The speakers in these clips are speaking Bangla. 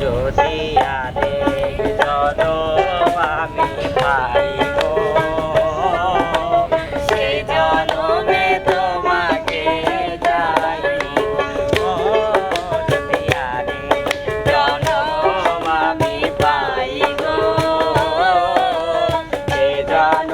যদি আরেক জনম আমি পাই গো সে জনমে তোমাকে যাইবো যদি আরেক জনম আমি পাই গো সে জনমে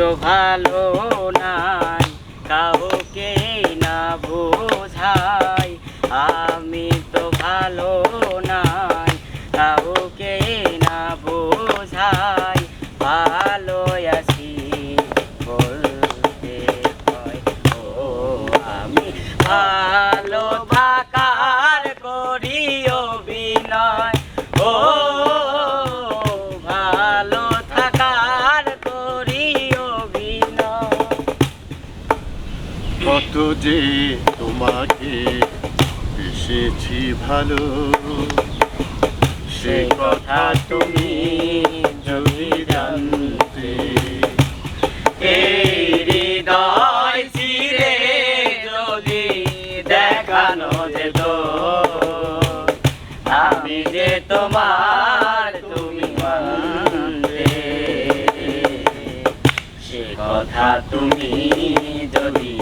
তো ভালো নাই কাউকে না বোঝাই। আমি তো ভালো যে তোমাকে এসেছি ভালো। সে কথা তুমি যদি জানতে এই হৃদয় চিরে যদি দেখানো যেত আমি যে তোমার তুমি মানতে। সে কথা তুমি যদি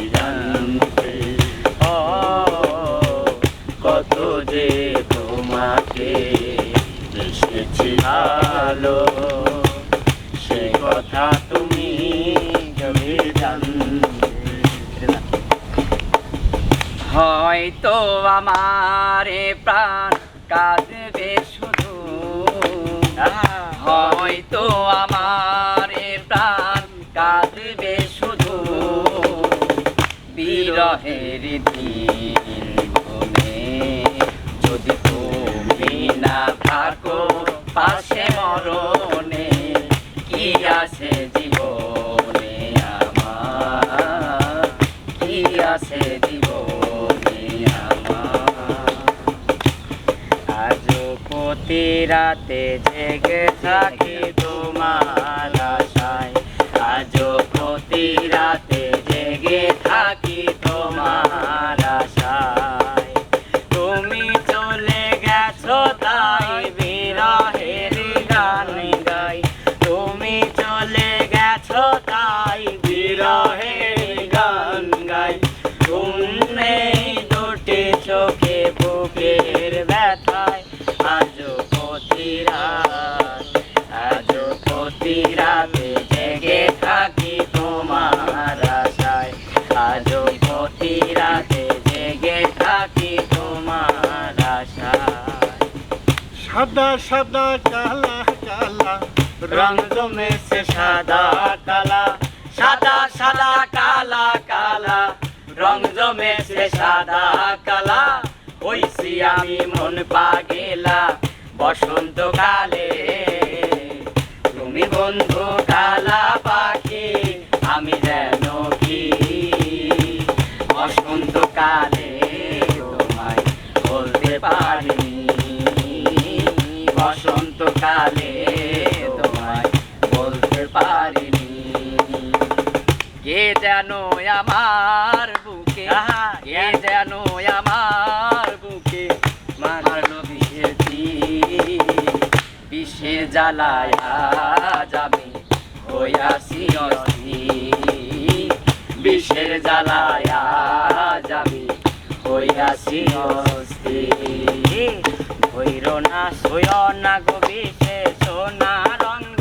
তোমাকে এসেছি ভালো। সে কথা তুমি হয়তো আমার প্রাণ কাঁদবে শুধু। হয়তো আমার প্রাণ কাঁদবে শুধু। বিরহের মরণে কি আছে জীবনে আমার? কি আছে জীবনে আমার? আজ রাতে জেগে থাকি তোমার প্রতি রাতে জেগে থাকি তোমার আশায়। আজ প্রতি রাতে জেগে থাকি তোমার আশায়। সাদা সাদা কালা কালা রং জমেছে সাদা কালা। সাদা সাদা কালা কালা রং জমেছে সাদা কালা। হইছি আমি মন পাগেলা বসন্তকালে বন্ধু কালা পাখি আমি যেন কি? বসন্তকালে তোমায় বলতে পারিনি। কালে তোমায় বলতে পারিনি। কে যেন আমার বুকে কে যেন আমার বুকে মারলো। বিষের জ্বালায় হইয়াছি অস্থির বিষের জ্বালায়া যাবি হইয়াছি অস্থির ধৈর না সয় না গো বিষে সোনা রঙ্গ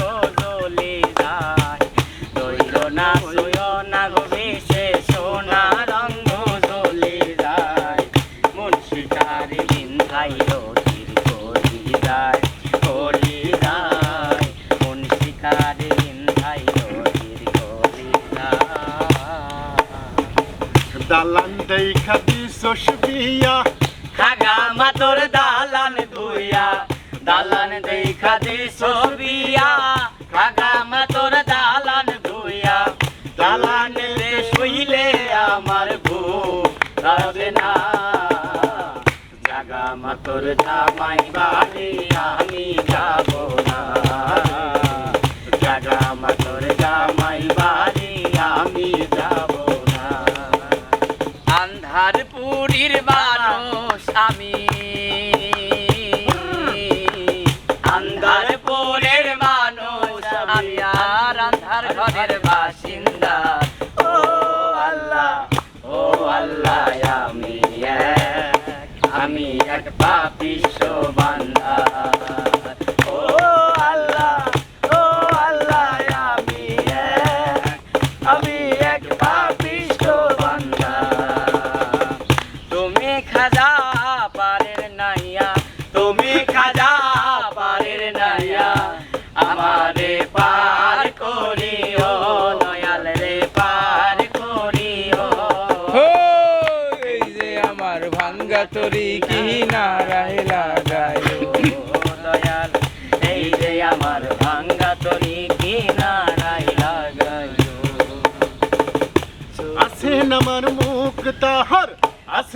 দেখা দিস বিয়া। খাগা মাতর দালান ধুইয়া দালান দেখা দে সবিয়া খাগা মাতর দালান ধুইয়া দালান দে শুইলে আমার ঘুম ধরবে না। জাগা মাতর জামাই বাড়ি আমি যাব না।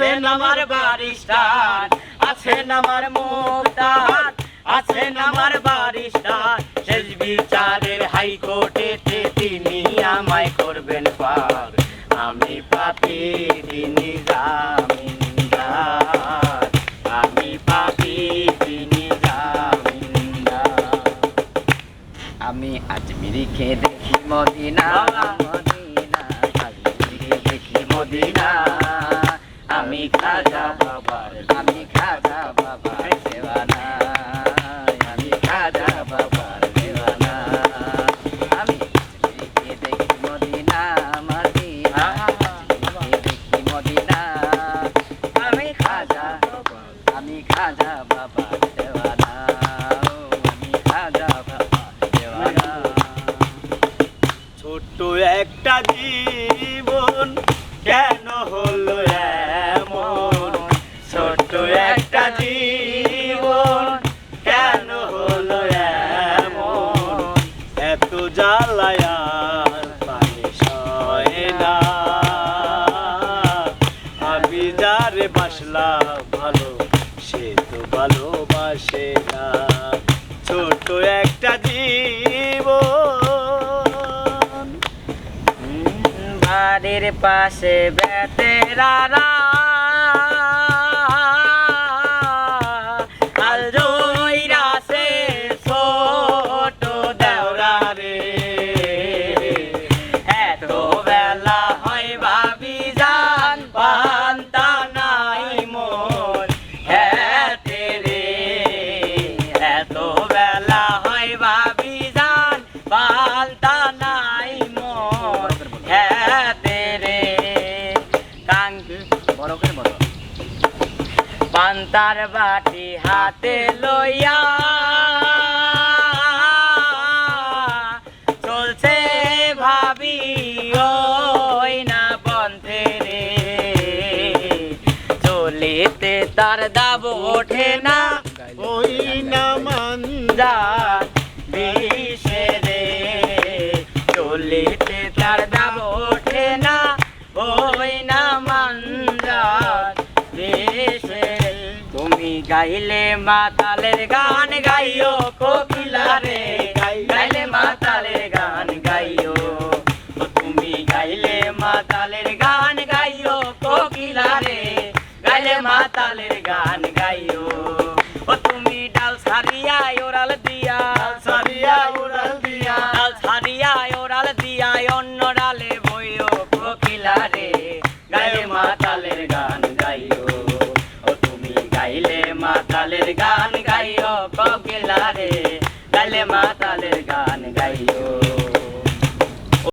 আছেন আমার বারিস্টার আছেন আমার মুক্তার, আছেন আমার বারিস্টার শেষ বিচারের হাইকোর্টেতে তিনি আমায় করবেন পার। আমি পাপি তিনি আমি পাপি তিনি জামিনদার। আমি আজমিরি খেয়ে দেখি মদিনা মদিনা আজমিরি খেয়ে দেখি মদিনা। খাজা বাবার আমি খাজা বাবার দেওয়ানা আমি খাজা বাবার দেওয়ানা আমি মদিনা মদিনা দেখি মদিনা আমি খাজা আমি খাজা বাবার আমি খাজা বাবার দেওয়ানা ছোট্ট একটা জীবন পাশে বেতেরারা পান্তার বাটি হাতে লইয়া। চলছে ভাবি ওই না বন্ধে রে। চলিতে তার দাব ওঠে না। ওই না মান যা বিষে রে। চলিতে তার দাব ওঠে না। ওই না মান্দার দেশে তুমি গাইলে মাতালের গান গাইও কোকিলা রে